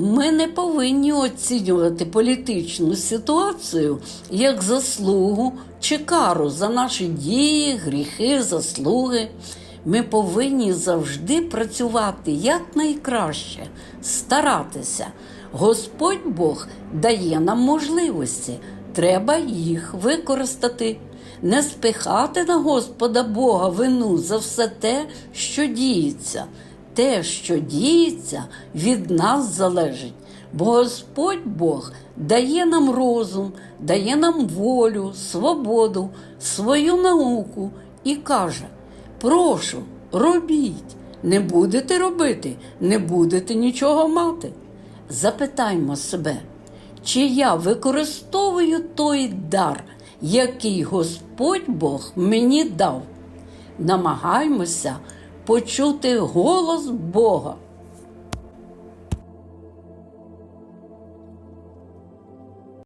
Ми не повинні оцінювати політичну ситуацію як заслугу чи кару за наші дії, гріхи, заслуги. Ми повинні завжди працювати якнайкраще, старатися. Господь Бог дає нам можливості, треба їх використати. Не спихати на Господа Бога вину за все те, що діється. Те, що діється, від нас залежить. Бо Господь Бог дає нам розум, дає нам волю, свободу, свою науку і каже: прошу, робіть, не будете робити, не будете нічого мати. Запитаймо себе, чи я використовую той дар, який Господь Бог мені дав. Намагаймося почути голос Бога